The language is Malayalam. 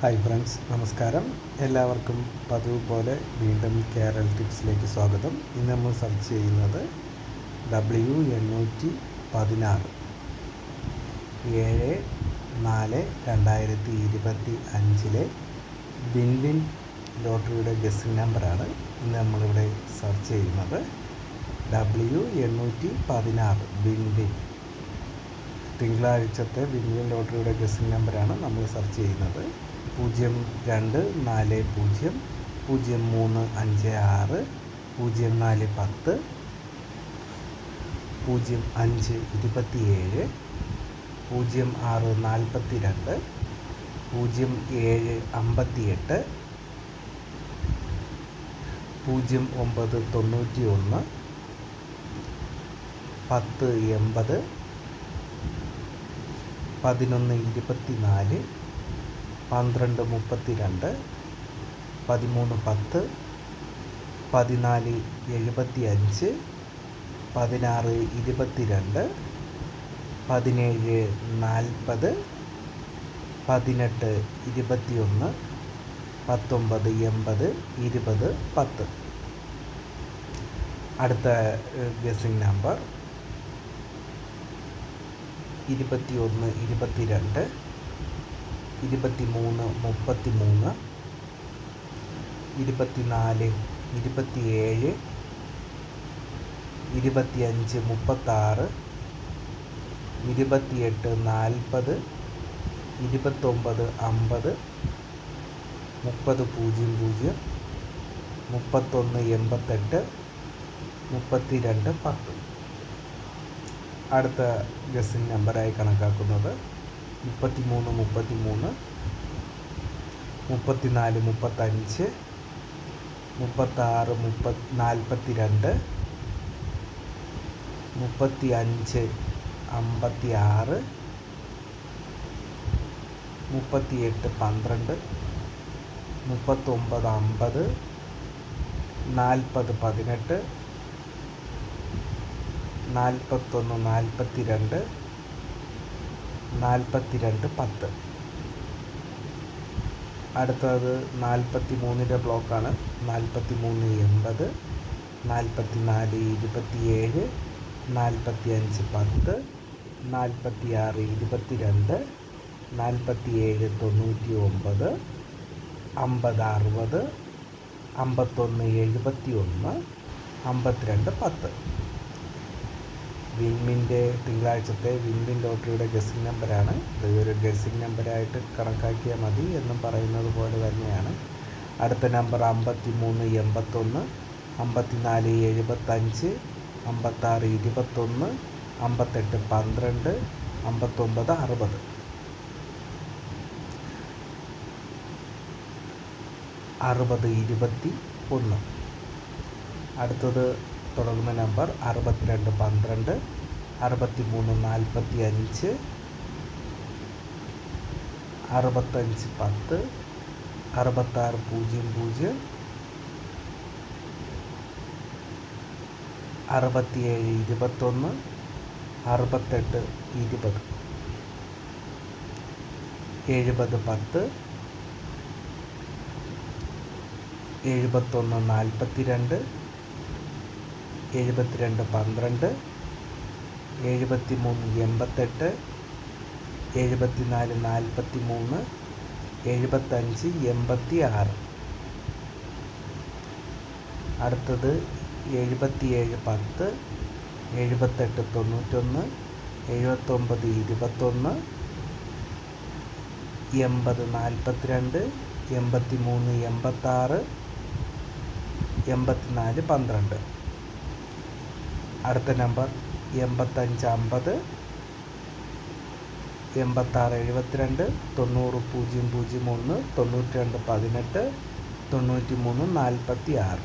ഹായ് ഫ്രണ്ട്സ് നമസ്കാരം. എല്ലാവർക്കും പതിവ് പോലെ വീണ്ടും കേരൾ ടിപ്സിലേക്ക് സ്വാഗതം. ഇന്ന് നമ്മൾ സെർച്ച് ചെയ്യുന്നത് ഡബ്ല്യു എണ്ണൂറ്റി പതിനാറ്. ഏഴ് നാല് രണ്ടായിരത്തി ഇരുപത്തി അഞ്ചിലെ വിൻ വിൻ ലോട്ടറിയുടെ ഗസ്സിംഗ് നമ്പറാണ് ഇന്ന് നമ്മളിവിടെ സെർച്ച് ചെയ്യുന്നത്. ഡബ്ല്യു എണ്ണൂറ്റി പതിനാറ് വിൻ വിൻ തിങ്കളാഴ്ചത്തെ വിൻ വിൻ ലോട്ടറിയുടെ ഗസ്സിംഗ് നമ്പറാണ് നമ്മൾ സെർച്ച് ചെയ്യുന്നത്. പൂജ്യം രണ്ട് നാല് പൂജ്യം പൂജ്യം മൂന്ന് അഞ്ച് ആറ് പൂജ്യം നാല് പത്ത് പൂജ്യം അഞ്ച് ഇരുപത്തിയേഴ് പൂജ്യം ആറ് നാൽപ്പത്തി രണ്ട് പൂജ്യം ഏഴ് അമ്പത്തിയെട്ട് പൂജ്യം ഒമ്പത് തൊണ്ണൂറ്റി ഒന്ന് പത്ത് എൺപത് പതിനൊന്ന് ഇരുപത്തി നാല് പന്ത്രണ്ട് മുപ്പത്തി രണ്ട് പതിമൂന്ന് പത്ത് പതിനാല് എഴുപത്തി അഞ്ച് പതിനാറ് ഇരുപത്തി രണ്ട് പതിനേഴ് നാൽപ്പത് പതിനെട്ട് ഇരുപത്തി ഒന്ന് പത്തൊമ്പത് എൺപത് ഇരുപത് പത്ത്. അടുത്ത ഗസിംഗ് നമ്പർ ഇരുപത്തി ഒന്ന് ഇരുപത്തി മൂന്ന് മുപ്പത്തി മൂന്ന് ഇരുപത്തി നാല് ഇരുപത്തി ഏഴ് ഇരുപത്തിയഞ്ച് മുപ്പത്താറ് ഇരുപത്തിയെട്ട് നാൽപ്പത് ഇരുപത്തൊമ്പത് അമ്പത് മുപ്പത് പൂജ്യം പൂജ്യം മുപ്പത്തൊന്ന് എൺപത്തെട്ട് മുപ്പത്തി രണ്ട് പത്ത്. അടുത്ത ഗസിൻ നമ്പറായി കണക്കാക്കുന്നത് മുപ്പത്തി മൂന്ന് മുപ്പത്തി മൂന്ന് മുപ്പത്തിനാല് മുപ്പത്തഞ്ച് മുപ്പത്താറ് മുപ്പത് നാൽപ്പത്തി രണ്ട് മുപ്പത്തി അഞ്ച് അമ്പത്തി ആറ് മുപ്പത്തിയെട്ട് പന്ത്രണ്ട് മുപ്പത്തൊമ്പത് അമ്പത് നാൽപ്പത് പതിനെട്ട് നാൽപ്പത്തൊന്ന് നാൽപ്പത്തി രണ്ട് നാൽപ്പത്തി രണ്ട് പത്ത്. അടുത്തത് നാൽപ്പത്തി മൂന്നിന്റെ ബ്ലോക്കാണ്. നാൽപ്പത്തി മൂന്ന് എൺപത് നാൽപ്പത്തി നാല് ഇരുപത്തിയേഴ് നാൽപ്പത്തി അഞ്ച് പത്ത് നാൽപ്പത്തി ആറ് ഇരുപത്തി രണ്ട് നാൽപ്പത്തി ഏഴ് തൊണ്ണൂറ്റി ഒമ്പത് അമ്പത് അറുപത് അമ്പത്തൊന്ന് എഴുപത്തി ഒന്ന് അമ്പത്തിരണ്ട് പത്ത്. വിൻമിന്റെ തിങ്കളാഴ്ചത്തെ വിൻമിൻ ലോട്ടറിയുടെ ഗസിംഗ് നമ്പറാണ്. ഇത് ഒരു ഗസിംഗ് നമ്പറായിട്ട് കണക്കാക്കിയാൽ മതി എന്നും പറയുന്നത് പോലെ തന്നെയാണ്. അടുത്ത നമ്പർ അമ്പത്തി മൂന്ന് എൺപത്തൊന്ന് അമ്പത്തിനാല് എഴുപത്തഞ്ച് അമ്പത്താറ് ഇരുപത്തൊന്ന് അമ്പത്തെട്ട് പന്ത്രണ്ട് അമ്പത്തൊമ്പത് അറുപത്. അറുപത് ഇരുപത്തി ഒന്ന്. അടുത്തത് തുടങ്ങുന്ന നമ്പർ അറുപത്തിരണ്ട് പന്ത്രണ്ട് അറുപത്തി മൂന്ന് നാൽപ്പത്തി അഞ്ച് അറുപത്തഞ്ച് പത്ത് അറുപത്താറ് പൂജ്യം പൂജ്യം അറുപത്തിയേഴ് ഇരുപത്തൊന്ന് അറുപത്തെട്ട് ഇരുപത്. എഴുപത് പത്ത് എഴുപത്തൊന്ന് നാൽപ്പത്തി രണ്ട് എഴുപത്തിരണ്ട് പന്ത്രണ്ട് എഴുപത്തി മൂന്ന് എൺപത്തെട്ട് എഴുപത്തി നാല് നാൽപ്പത്തി മൂന്ന് എഴുപത്തഞ്ച് എൺപത്തി ആറ് അടുത്തത് എഴുപത്തിയേഴ് പത്ത് എഴുപത്തെട്ട് തൊണ്ണൂറ്റൊന്ന് എഴുപത്തൊമ്പത് ഇരുപത്തൊന്ന് എൺപത് നാൽപ്പത്തിരണ്ട് എൺപത്തി മൂന്ന് എൺപത്താറ് എൺപത്തിനാല് പന്ത്രണ്ട്. അടുത്ത നമ്പർ എൺപത്തഞ്ച് അമ്പത് എൺപത്താറ് എഴുപത്തിരണ്ട് തൊണ്ണൂറ് പൂജ്യം പൂജ്യം ഒന്ന് തൊണ്ണൂറ്റി രണ്ട് പതിനെട്ട് തൊണ്ണൂറ്റി മൂന്ന് നാൽപ്പത്തി ആറ്